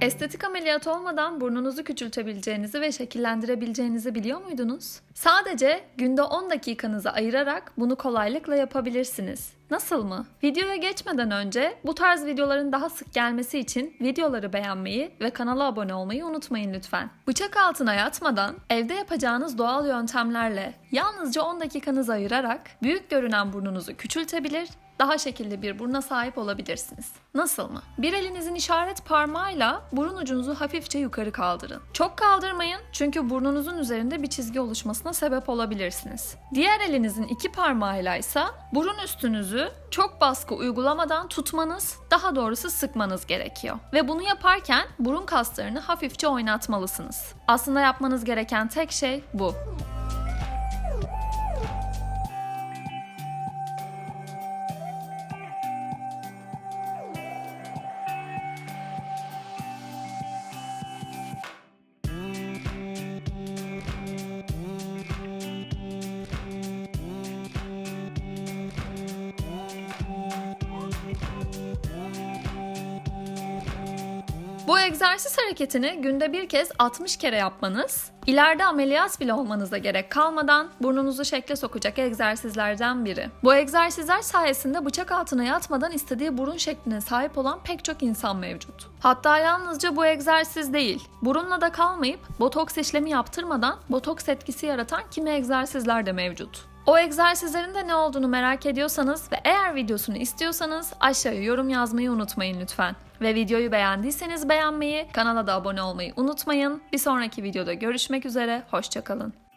Estetik ameliyat olmadan burnunuzu küçültebileceğinizi ve şekillendirebileceğinizi biliyor muydunuz? Sadece günde 10 dakikanızı ayırarak bunu kolaylıkla yapabilirsiniz. Nasıl mı? Videoya geçmeden önce bu tarz videoların daha sık gelmesi için videoları beğenmeyi ve kanala abone olmayı unutmayın lütfen. Bıçak altına yatmadan evde yapacağınız doğal yöntemlerle yalnızca 10 dakikanızı ayırarak büyük görünen burnunuzu küçültebilir daha şekilli bir buruna sahip olabilirsiniz. Nasıl mı? Bir elinizin işaret parmağıyla burun ucunuzu hafifçe yukarı kaldırın. Çok kaldırmayın çünkü burnunuzun üzerinde bir çizgi oluşmasına sebep olabilirsiniz. Diğer elinizin iki parmağıyla ise burun üstünüzü çok baskı uygulamadan tutmanız, daha doğrusu sıkmanız gerekiyor. Ve bunu yaparken burun kaslarını hafifçe oynatmalısınız. Aslında yapmanız gereken tek şey bu. Bu egzersiz hareketini günde bir kez 60 kere yapmanız, ileride ameliyat bile olmanıza gerek kalmadan burnunuzu şekle sokacak egzersizlerden biri. Bu egzersizler sayesinde bıçak altına yatmadan istediği burun şekline sahip olan pek çok insan mevcut. Hatta yalnızca bu egzersiz değil, burunla da kalmayıp botoks işlemi yaptırmadan botoks etkisi yaratan kimi egzersizler de mevcut. O egzersizlerin de ne olduğunu merak ediyorsanız ve eğer videosunu istiyorsanız aşağıya yorum yazmayı unutmayın lütfen. Ve videoyu beğendiyseniz beğenmeyi, kanala da abone olmayı unutmayın. Bir sonraki videoda görüşmek üzere, hoşçakalın.